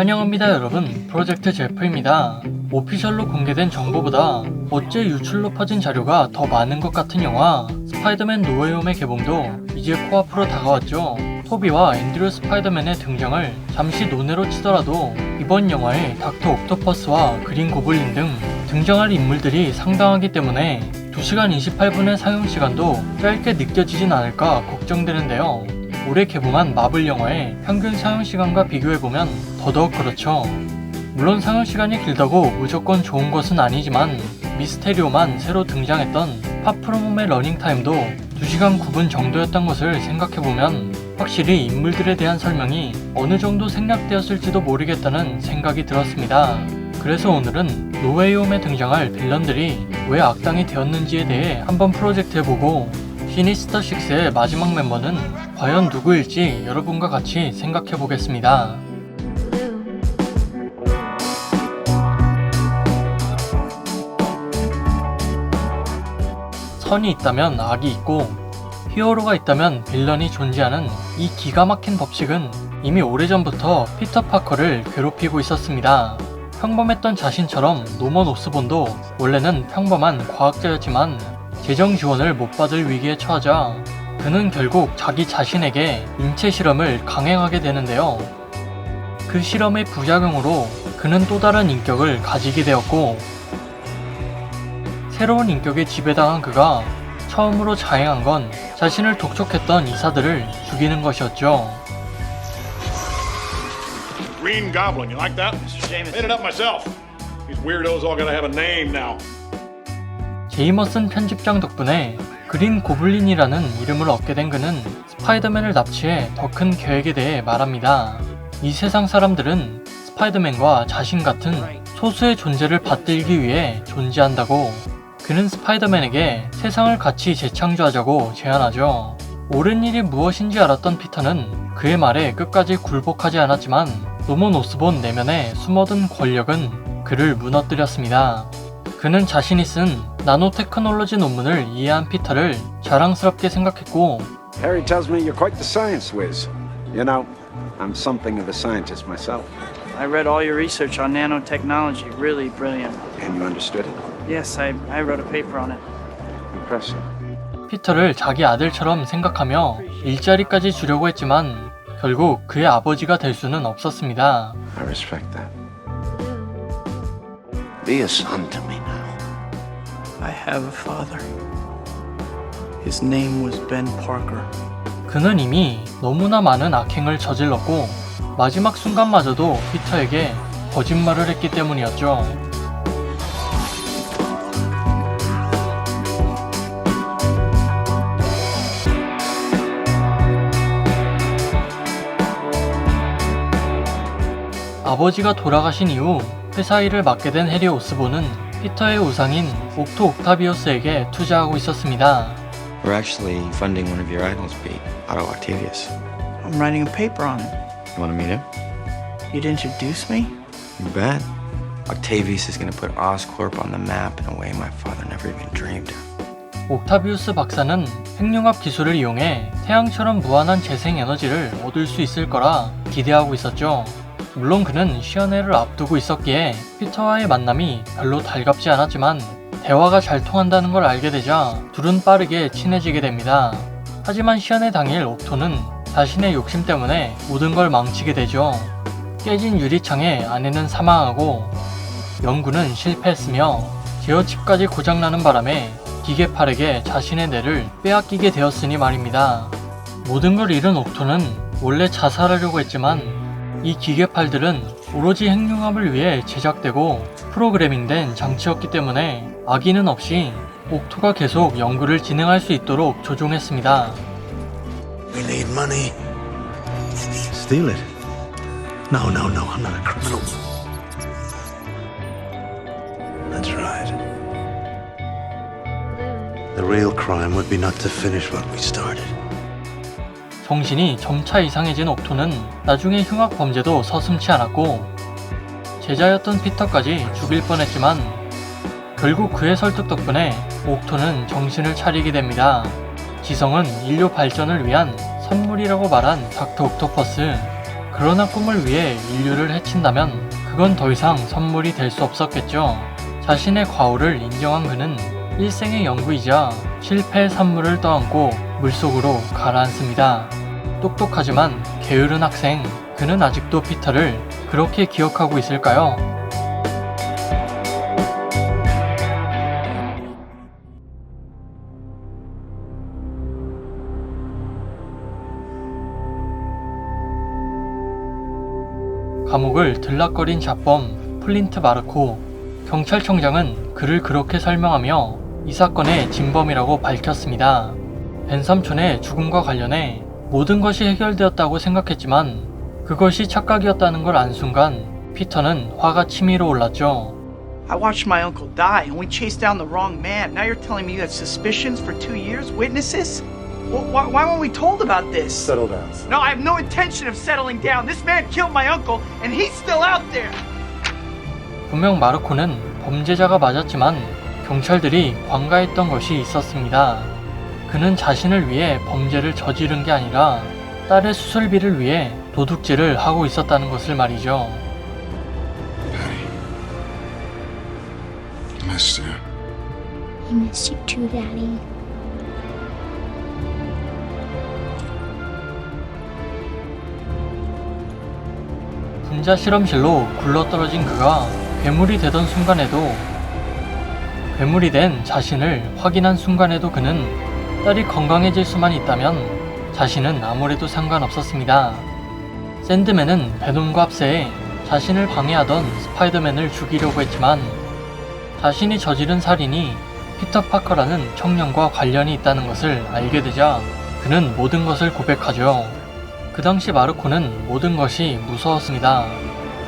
환영합니다 여러분. 프로젝트 제프입니다. 오피셜로 공개된 정보보다 어째 유출로 퍼진 자료가 더 많은 것 같은 영화 스파이더맨 노웨이홈의 개봉도 이제 코앞으로 다가왔죠 토비와 앤드류 스파이더맨의 등장을 잠시 논외로 치더라도 이번 영화에 닥터 옥토퍼스와 그린 고블린 등 등장할 인물들이 상당하기 때문에 2시간 28분의 상영시간도 짧게 느껴지진 않을까 걱정되는데요 올해 개봉한 마블 영화의 평균 상영시간과 비교해보면 더더욱 그렇죠. 물론 상영시간이 길다고 무조건 좋은 것은 아니지만 미스테리오만 새로 등장했던 파프로몸의 러닝타임도 2시간 9분 정도였던 것을 생각해보면 확실히 인물들에 대한 설명이 어느 정도 생략되었을지도 모르겠다는 생각이 들었습니다. 그래서 오늘은 노웨이홈에 등장할 빌런들이 왜 악당이 되었는지에 대해 한번 프로젝트해보고 시니스터 6의 마지막 멤버는 과연 누구일지 여러분과 같이 생각해 보겠습니다. 선이 있다면 악이 있고 히어로가 있다면 빌런이 존재하는 이 기가 막힌 법칙은 이미 오래전부터 피터 파커를 괴롭히고 있었습니다. 평범했던 자신처럼 노먼 오스본도 원래는 평범한 과학자였지만 재정 지원을 못 받을 위기에 처하자 그는 결국 자기 자신에게 인체 실험을 강행하게 되는데요. 그 실험의 부작용으로 그는 또 다른 인격을 가지게 되었고 새로운 인격에 지배당한 그가 처음으로 자행한 건 자신을 독촉했던 이사들을 죽이는 것이었죠. Green Goblin, you like that? Mr. Jameson. Made it up myself. These weirdos all gotta have a name now. 제이머슨 편집장 덕분에 그린 고블린이라는 이름을 얻게 된 그는 스파이더맨을 납치해 더 큰 계획에 대해 말합니다. 이 세상 사람들은 스파이더맨과 자신 같은 소수의 존재를 받들기 위해 존재한다고 그는 스파이더맨에게 세상을 같이 재창조하자고 제안하죠. 옳은 일이 무엇인지 알았던 피터는 그의 말에 끝까지 굴복하지 않았지만 노먼 오스본 내면에 숨어든 권력은 그를 무너뜨렸습니다. 그는 자신이 쓴 나노테크놀로지 논문을 이해한 피터를 자랑스럽게 생각했고 Harry tells me you're quite the science whiz. You know, I'm something of a scientist myself. I read all your research on nanotechnology. Really brilliant. And you understood it? Yes, I, I wrote a paper on it. Impressive. 피터를 자기 아들처럼 생각하며 일자리까지 주려고 했지만 결국 그의 아버지가 될 수는 없었습니다. I respect that. Be a son to me now. I have a father. His name was Ben Parker. 그는 이미 너무나 많은 악행을 저질렀고 마지막 순간마저도 피터에게 거짓말을 했기 때문이었죠. 아버지가 돌아가신 이후 회사 일을 맡게 된 해리 오스본은 피터의 우상인 옥토 옥타비오스에게 투자하고 있었습니다. We're actually funding one of your idols, Pete, Otto Octavius. I'm writing a paper on it. You want to meet him? You'd introduce me? You bet. Octavius is going to put Oscorp on the map in a way my father never even dreamed of. 옥타비우스 박사는 핵융합 기술을 이용해 태양처럼 무한한 재생 에너지를 얻을 수 있을 거라 기대하고 있었죠. 물론 그는 시연회를 앞두고 있었기에 피터와의 만남이 별로 달갑지 않았지만 대화가 잘 통한다는 걸 알게 되자 둘은 빠르게 친해지게 됩니다. 하지만 시연회 당일 옥토는 자신의 욕심 때문에 모든 걸 망치게 되죠. 깨진 유리창에 아내는 사망하고 연구는 실패했으며 제어칩까지 고장나는 바람에 기계팔에게 자신의 뇌를 빼앗기게 되었으니 말입니다. 모든 걸 잃은 옥토는 원래 자살하려고 했지만 이 기계팔들은 오로지 핵융합을 위해 제작되고 프로그래밍된 장치였기 때문에 악의는 없이 옥토가 계속 연구를 진행할 수 있도록 조종했습니다. We need money. Steal it? No, no, no, I'm not a criminal. That's right. The real crime would be not to finish what we started. 정신이 점차 이상해진 옥토는 나중에 흉악 범죄도 서슴치 않았고 제자였던 피터까지 죽일 뻔했지만 결국 그의 설득 덕분에 옥토는 정신을 차리게 됩니다. 지성은 인류 발전을 위한 선물이라고 말한 닥터 옥토퍼스. 그러나 꿈을 위해 인류를 해친다면 그건 더 이상 선물이 될 수 없었겠죠. 자신의 과오를 인정한 그는 일생의 연구이자 실패의 산물을 떠안고 물속으로 가라앉습니다. 똑똑하지만 게으른 학생, 그는 아직도 피터를 그렇게 기억하고 있을까요? 감옥을 들락거린 잡범 플린트 마르코 경찰청장은 그를 그렇게 설명하며 이 사건의 진범이라고 밝혔습니다. 벤 삼촌의 죽음과 관련해 모든 것이 해결되었다고 생각했지만 그것이 착각이었다는 걸 안 순간 피터는 화가 치밀어 올랐죠. I watched my uncle die, and we chased down the wrong man. Now you're telling me you had suspicions for two years? Witnesses? Why, why weren't we told about this? Settle down. No, I have no intention of settling down. This man killed my uncle, and he's still out there. 분명 마르코는 범죄자가 맞았지만 경찰들이 관가했던 것이 있었습니다. 그는 자신을 위해 범죄를 저지른 게 아니라 딸의 수술비를 위해 도둑질을 하고 있었다는 것을 말이죠. Missed you. I miss you too, Daddy. 분자 실험실로 굴러떨어진 그가 괴물이 되던 순간에도 괴물이 된 자신을 확인한 순간에도 그는 딸이 건강해질 수만 있다면 자신은 아무래도 상관없었습니다. 샌드맨은 베놈과 합세해 자신을 방해하던 스파이더맨을 죽이려고 했지만 자신이 저지른 살인이 피터 파커라는 청년과 관련이 있다는 것을 알게 되자 그는 모든 것을 고백하죠. 그 당시 마르코는 모든 것이 무서웠습니다.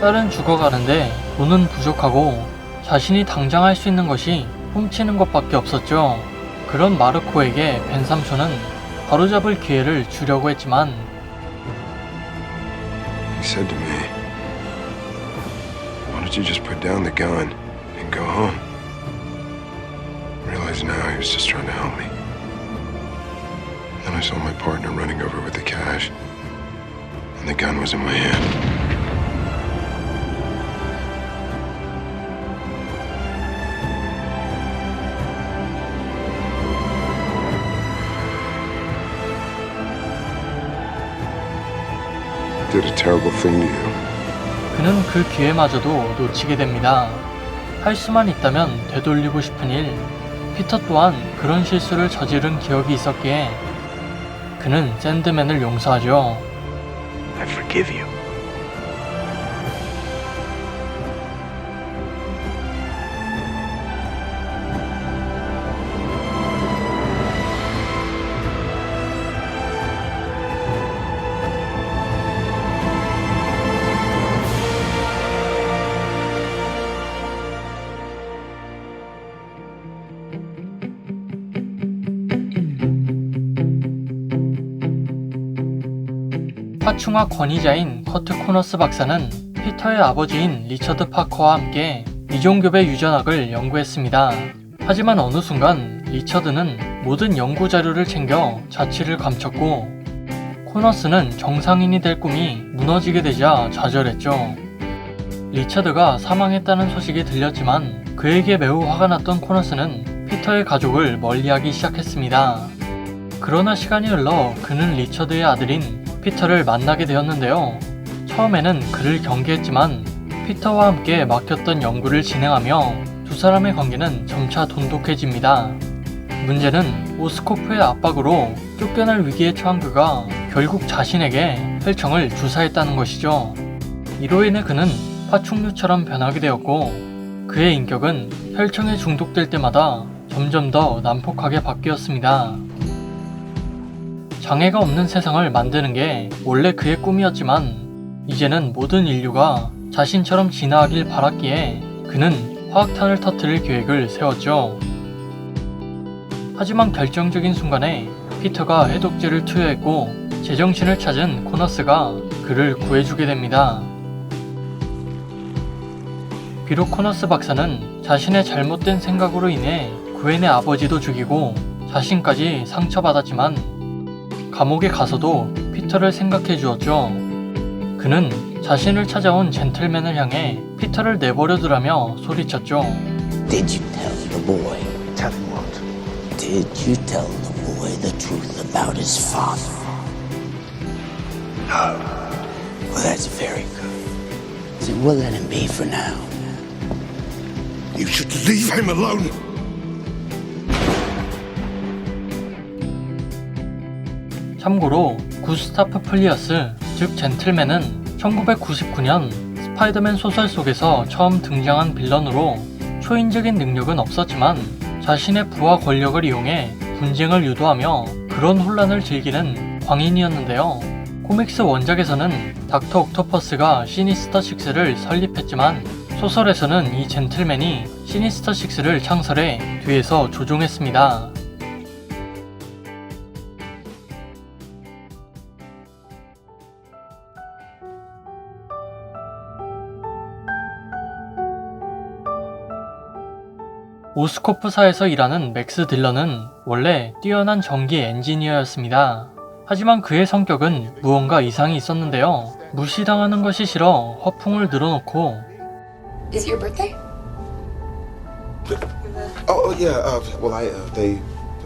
딸은 죽어가는데 돈은 부족하고 자신이 당장 할 수 있는 것이 훔치는 것밖에 없었죠. 그런 마르코에게 벤 삼촌은 바로잡을 기회를 주려고 했지만 He said to me, Why don't you just put down the gun and go home? Realize now he was just trying to help me. Then I saw my partner running over with the cash, and the gun was in my hand. Did a terrible thing to you. 그는 그 기회마저도 놓치게 됩니다. 할 수만 있다면 되돌리고 싶은 일. 피터 또한 그런 실수를 저지른 기억이 있었기에 그는 샌드맨을 용서하죠. I forgive you. 파충학 권위자인 커트 코너스 박사는 피터의 아버지인 리처드 파커와 함께 이종교배 유전학을 연구했습니다. 하지만 어느 순간 리처드는 모든 연구 자료를 챙겨 자취를 감췄고 코너스는 정상인이 될 꿈이 무너지게 되자 좌절했죠. 리처드가 사망했다는 소식이 들렸지만 그에게 매우 화가 났던 코너스는 피터의 가족을 멀리하기 시작했습니다. 그러나 시간이 흘러 그는 리처드의 아들인 피터를 만나게 되었는데요. 처음에는 그를 경계했지만 피터와 함께 맡겼던 연구를 진행하며 두 사람의 관계는 점차 돈독해집니다. 문제는 오스코프의 압박으로 쫓겨날 위기에 처한 그가 결국 자신에게 혈청을 주사했다는 것이죠. 이로 인해 그는 파충류처럼 변하게 되었고 그의 인격은 혈청에 중독될 때마다 점점 더 난폭하게 바뀌었습니다. 장애가 없는 세상을 만드는 게 원래 그의 꿈이었지만 이제는 모든 인류가 자신처럼 진화하길 바랐기에 그는 화학탄을 터뜨릴 계획을 세웠죠. 하지만 결정적인 순간에 피터가 해독제를 투여했고 제정신을 찾은 코너스가 그를 구해주게 됩니다. 비록 코너스 박사는 자신의 잘못된 생각으로 인해 구엔의 아버지도 죽이고 자신까지 상처받았지만 감옥에 가서도 피터를 생각해 주었죠. 그는 자신을 찾아온 젠틀맨을 향해 피터를 내버려 두라며 소리쳤죠. Did you tell the boy? Tell him what? Did you tell the boy the truth about his father? No. Well, that's very good. So we'll let him be for now. You should leave him alone. 참고로 구스타프 플리어스, 즉 젠틀맨은 1999년 스파이더맨 소설 속에서 처음 등장한 빌런으로 초인적인 능력은 없었지만 자신의 부와 권력을 이용해 분쟁을 유도하며 그런 혼란을 즐기는 광인이었는데요. 코믹스 원작에서는 닥터 옥토퍼스가 시니스터 6를 설립했지만 소설에서는 이 젠틀맨이 시니스터 6를 창설해 뒤에서 조종했습니다. 오스코프사에서 일하는 맥스 딜런은 원래 뛰어난 전기 엔지니어였습니다. 하지만 그의 성격은 무언가 이상이 있었는데요. 무시당하는 것이 싫어 허풍을 늘어놓고 Is it your birthday? Oh, oh, yeah. Uh, well, I uh, they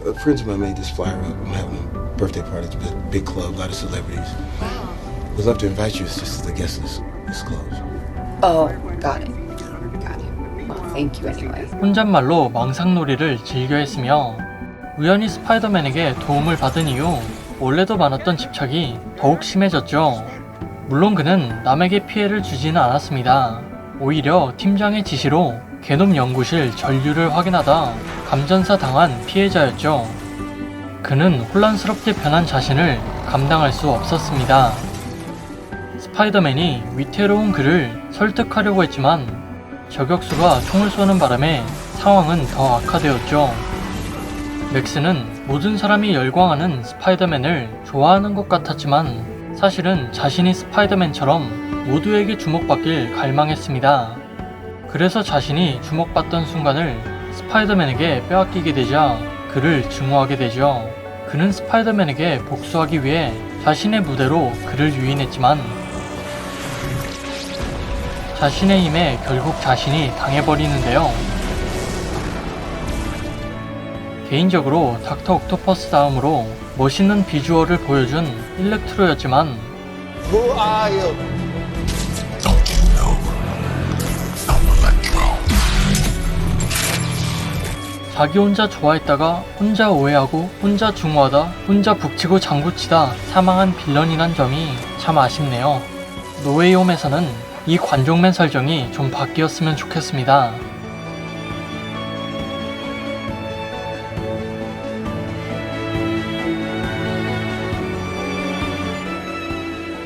uh, friends of mine made this flyer up. I'm having a birthday party. It's a big, big club, a lot of celebrities. Wow. Would love to invite you. It's just the guest list is closed. Oh, got it. Thank you anyway. 혼잣말로 망상놀이를 즐겨 했으며 우연히 스파이더맨에게 도움을 받은 이후 원래도 많았던 집착이 더욱 심해졌죠. 물론 그는 남에게 피해를 주지는 않았습니다. 오히려 팀장의 지시로 개놈 연구실 전류를 확인하다 감전사 당한 피해자였죠. 그는 혼란스럽게 변한 자신을 감당할 수 없었습니다. 스파이더맨이 위태로운 그를 설득하려고 했지만 저격수가 총을 쏘는 바람에 상황은 더 악화되었죠. 맥스는 모든 사람이 열광하는 스파이더맨을 좋아하는 것 같았지만 사실은 자신이 스파이더맨처럼 모두에게 주목받길 갈망했습니다. 그래서 자신이 주목받던 순간을 스파이더맨에게 빼앗기게 되자 그를 증오하게 되죠. 그는 스파이더맨에게 복수하기 위해 자신의 무대로 그를 유인했지만 자신의 힘에 결국 자신이 당해버리는데요. 개인적으로 닥터 옥토퍼스 다음으로 멋있는 비주얼을 보여준 일렉트로였지만 Who are you? Don't you know? I'm Electro. 자기 혼자 좋아했다가 혼자 오해하고 혼자 중후하다 혼자 북치고 장구치다 사망한 빌런이란 점이 참 아쉽네요. 노웨이홈에서는 이 관종맨 설정이 좀 바뀌었으면 좋겠습니다.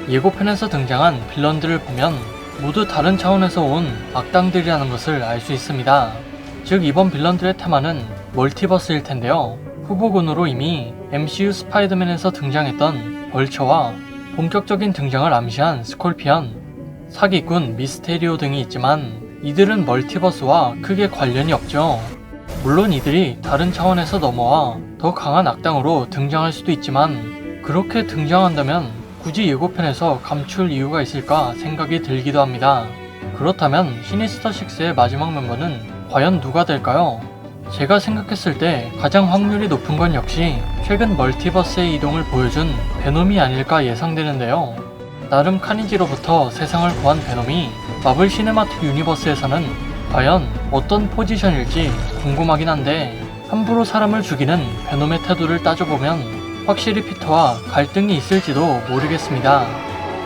예고편에서 등장한 빌런들을 보면 모두 다른 차원에서 온 악당들이라는 것을 알 수 있습니다. 즉 이번 빌런들의 테마는 멀티버스일 텐데요. 후보군으로 이미 MCU 스파이더맨에서 등장했던 벌처와 본격적인 등장을 암시한 스콜피언, 사기꾼 미스테리오 등이 있지만 이들은 멀티버스와 크게 관련이 없죠. 물론 이들이 다른 차원에서 넘어와 더 강한 악당으로 등장할 수도 있지만 그렇게 등장한다면 굳이 예고편에서 감출 이유가 있을까 생각이 들기도 합니다. 그렇다면 시니스터 6의 마지막 멤버는 과연 누가 될까요? 제가 생각했을 때 가장 확률이 높은 건 역시 최근 멀티버스의 이동을 보여준 베놈이 아닐까 예상되는데요. 나름 카니지로부터 세상을 구한 베놈이 마블 시네마틱 유니버스에서는 과연 어떤 포지션일지 궁금하긴 한데 함부로 사람을 죽이는 베놈의 태도를 따져보면 확실히 피터와 갈등이 있을지도 모르겠습니다.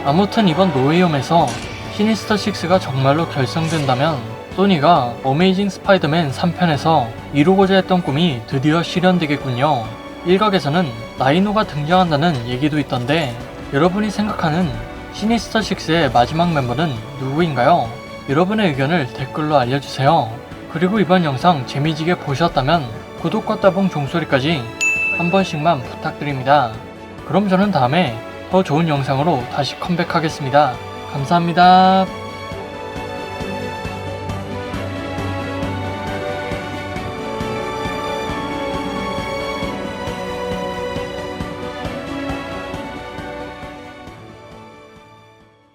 아무튼 이번 노웨이홈에서 시니스터 6가 정말로 결성된다면 소니가 어메이징 스파이더맨 3편에서 이루고자 했던 꿈이 드디어 실현되겠군요. 일각에서는 나이노가 등장한다는 얘기도 있던데 여러분이 생각하는 시니스터 6의 마지막 멤버는 누구인가요? 여러분의 의견을 댓글로 알려주세요. 그리고 이번 영상 재미지게 보셨다면 구독과 따봉 종소리까지 한 번씩만 부탁드립니다. 그럼 저는 다음에 더 좋은 영상으로 다시 컴백하겠습니다. 감사합니다.